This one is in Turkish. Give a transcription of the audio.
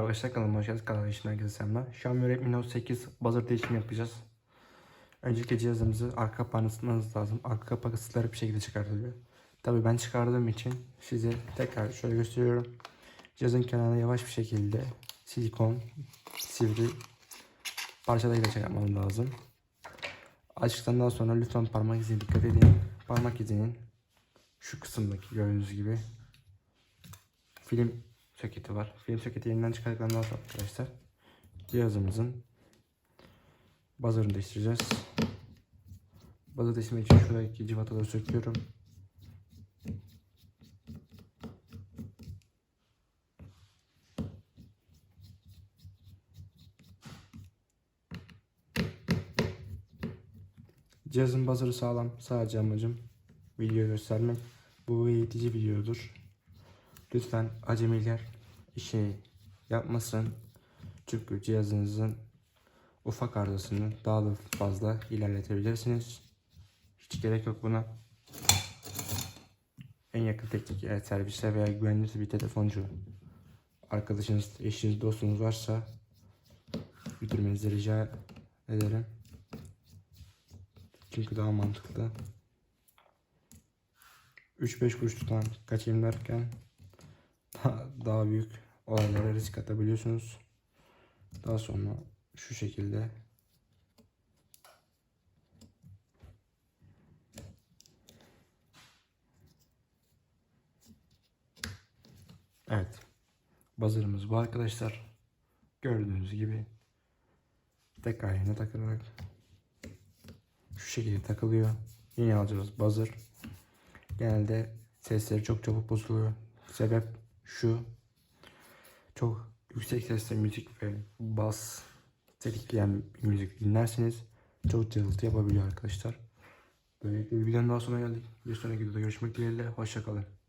Arkadaşlar kanalıma hoş geldiniz. Kanal işine herkese selamlar. Xiaomi Redmi Note 8 buzzer değişimi yapacağız. Öncelikle cihazımızı arka kapağını ısıtmanız lazım. Arka kapak ısıtılarak bir şekilde çıkartılıyor. Tabii ben çıkardığım için size tekrar şöyle gösteriyorum. Cihazın kenarına yavaş bir şekilde silikon, sivri parçalarıyla çıkartmam lazım. Açtıktan daha sonra lütfen parmak izine dikkat edin. Parmak izinin şu kısımdaki gördüğünüz gibi film soketi var. Film soketi yeniden çıkardıktan sonra arkadaşlar cihazımızın buzzer'ını değiştireceğiz. Buzzer değiştirmek için şuradaki civataları söküyorum. Cihazın buzzer'ı sağlam. Sadece amacım video göstermek. Bu eğitici videodur. Lütfen acemiler şey yapmasın. Çünkü cihazınızın ufak arızasını daha da fazla ilerletebilirsiniz. Hiç gerek yok buna. En yakın teknik el servise veya güvenli bir telefoncu arkadaşınız, eşiniz, dostunuz varsa götürmenizi rica ederim. Çünkü daha mantıklı. 3-5 kuruş tutan kaçayım derken daha, büyük olaylara risk atabiliyorsunuz. Daha sonra şu şekilde Evet. Buzzer'ımız bu arkadaşlar. Gördüğünüz gibi tekrar yerine takılarak şu şekilde takılıyor. Yeni alacağız buzzer. Genelde sesleri çok çabuk bozuluyor. Sebep şu. Çok yüksek sesle müzik ve bas tetikleyen bir müzik dinlerseniz çok cızıltı yapabiliyor arkadaşlar. Böylelikle bir videonun daha sonuna geldik. Bir sonraki videoda görüşmek dileğiyle. Hoşçakalın.